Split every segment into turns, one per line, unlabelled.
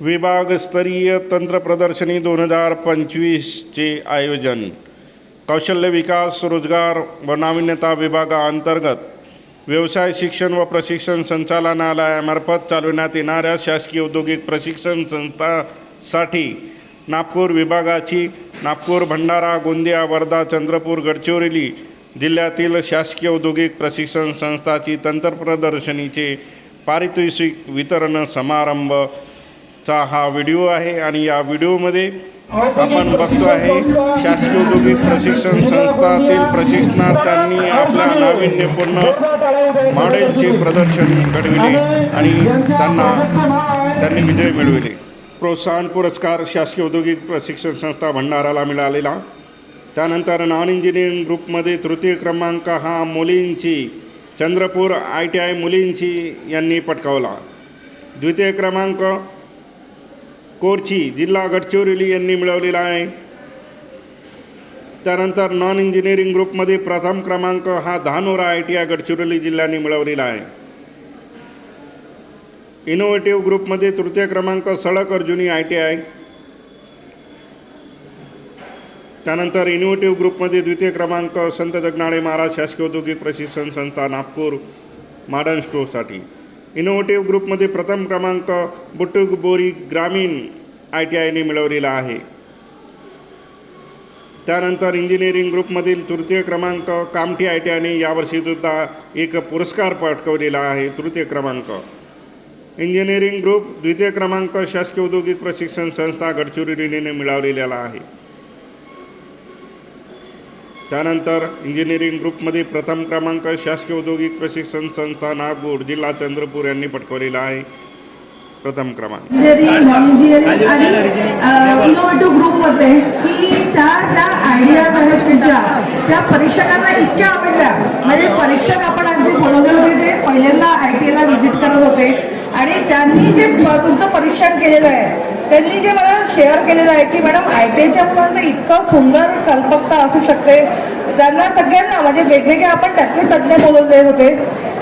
विभागस्तरीय तंत्र प्रदर्शनी दोन हजार पंचवीसचे आयोजन. कौशल्य विकास रोजगार व नाविन्यता विभागाअंतर्गत व्यवसाय शिक्षण व प्रशिक्षण संचालनालयामार्फत चालविण्यात येणाऱ्या शासकीय औद्योगिक प्रशिक्षण संस्थासाठी नागपूर विभागाची नागपूर भंडारा गोंदिया वर्धा चंद्रपूर गडचिरोली जिल्ह्यातील शासकीय औद्योगिक प्रशिक्षण संस्थाची तंत्रप्रदर्शनीचे पारितोषिक वितरण समारंभ समारंभचा हा व्हिडिओ आहे आणि या व्हिडिओमध्ये आपण बघतो आहे शासकीय औद्योगिक प्रशिक्षण संस्थातील प्रशिक्षणार्थ्यांनी आपल्या नाविन्यपूर्ण मॉडेलचे प्रदर्शन घडविले आणि त्यांना त्यांनी विजय मिळविले. प्रोत्साहन पुरस्कार शासकीय औद्योगिक प्रशिक्षण संस्था भंडाराला मिळालेला. त्यानंतर नॉन इंजिनिअरिंग ग्रुपमध्ये तृतीय क्रमांक हा मुलींची चंद्रपूर आय टी आय मुलींची यांनी पटकावला. द्वितीय क्रमांक कोरची जिल्हा गडचिरोली यांनी मिळवलेला आहे. त्यानंतर नॉन इंजिनिअरिंग ग्रुपमध्ये प्रथम क्रमांक हा Dhanora I T I Gadchiroli जिल्ह्याने मिळवलेला आहे. इनोव्हेटिव्ह ग्रुपमध्ये तृतीय क्रमांक Sadak Arjuni I T I. त्यानंतर इनोव्हेटिव्ह ग्रुपमध्ये द्वितीय क्रमांक संत जगनाळे महाराज शासकीय औद्योगिक प्रशिक्षण संस्था नागपूर मॉडर्न स्टोअरसाठी इनोव्हेटिव्ह ग्रुपमध्ये प्रथम क्रमांक बुटुक बोरी ग्रामीण आय टी आयने मिळवलेला आहे. त्यानंतर इंजिनिअरिंग ग्रुपमधील तृतीय क्रमांक कामठी आय टी आयने यावर्षीसुद्धा एक पुरस्कार पटकवलेला आहे. तृतीय क्रमांक. इंजिनिअरिंग ग्रुप द्वितीय क्रमांक शासकीय औद्योगिक प्रशिक्षण संस्था गडचिरोलीने मिळवलेला आहे. त्यानंतर इंजिनिअरिंग ग्रुपमध्ये प्रथम क्रमांक शासकीय औद्योगिक प्रशिक्षण संस्था नागपूर जिल्हा चंद्रपूर यांनी पटकवलेला आहे. प्रथम क्रमांक.
इंजिनिअरिंग नॉन इंजिनिअरिंग आणि इनोव्हेटिव्ह ग्रुपमध्ये की त्या ज्या आयडियाज आहेत तुमच्या त्या परीक्षकांना इतक्या आवडल्या. म्हणजे परीक्षक आपण जे बोलवले होते ते पहिल्यांदा आय टी आयला व्हिजिट करत होते. आणि त्यांनी जे तुमचं परीक्षण केलेलं आहे त्यांनी जे मला शेअर केलेलं आहे की मॅडम आय टी आयच्या मुलांचं इतकं सुंदर कल्पकता असू शकते. त्यांना सगळ्यांना म्हणजे वेगवेगळे आपण त्यातले तज्ज्ञ बोलवले होते.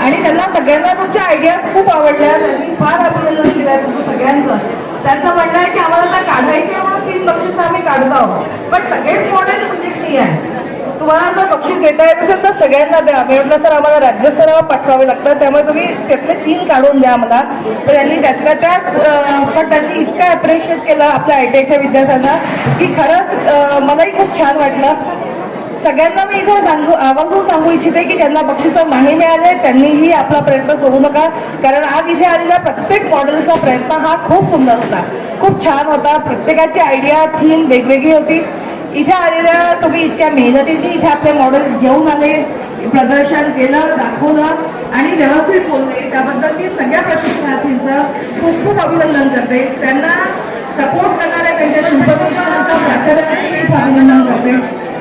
आणि त्यांना सगळ्यांना तुमच्या आयडियाज खूप आवडल्या. त्यांनी फार अभिनंदन केलं आहे तुमचं सगळ्यांचं. त्यांचं म्हणणं आहे की आम्हाला आता काढायचे आहे म्हणून तीन बक्षीस आम्ही काढत आहोत. पण सगळेच मॉडेल युनिक नाही आहे. तुम्हाला जर बक्षीस देता येत असेल तर सगळ्यांना द्या. मी म्हटलं सर आम्हाला राज्यस्तरावर पाठवावे लागतात. त्यामुळे तुम्ही त्यातले तीन काढून द्या मला. तर त्यांनी त्यातल्या त्यात पण त्यांनी इतकं अप्रिशिएट केलं आपल्या आय टी आयच्या विद्यार्थ्यांना की खरंच मलाही खूप छान वाटलं. सगळ्यांना मी इथं सांगू आवाजून सांगू इच्छिते की ज्यांना बक्षिसं नाही मिळाले त्यांनीही आपला प्रयत्न सोडू नका. कारण आज इथे आलेल्या प्रत्येक मॉडेलचा प्रयत्न हा खूप सुंदर होता. खूप छान होता. प्रत्येकाची आयडिया थीम वेगवेगळी होती. इथे आलेल्या तुम्ही इतक्या मेहनतीने इथे आपले मॉडेल घेऊन आले प्रदर्शन केलं दाखवलं आणि व्यवस्थित बोलले. त्याबद्दल मी सगळ्या प्रशिक्षणार्थींचं खूप खूप अभिनंदन करते. त्यांना सपोर्ट करणाऱ्या त्यांच्या शिल्पकर्त्यांचा प्राचार्यांचं मी अभिनंदन करते.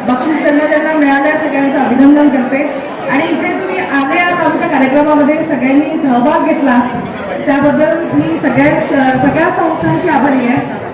बक्षीस त्यांना त्यांना मिळाल्या सगळ्यांचं अभिनंदन करते. आणि इथे तुम्ही आले आज आमच्या कार्यक्रमामध्ये सगळ्यांनी सहभाग घेतला. त्याबद्दल मी सगळ्या सगळ्या संस्थांची आभारी आहे.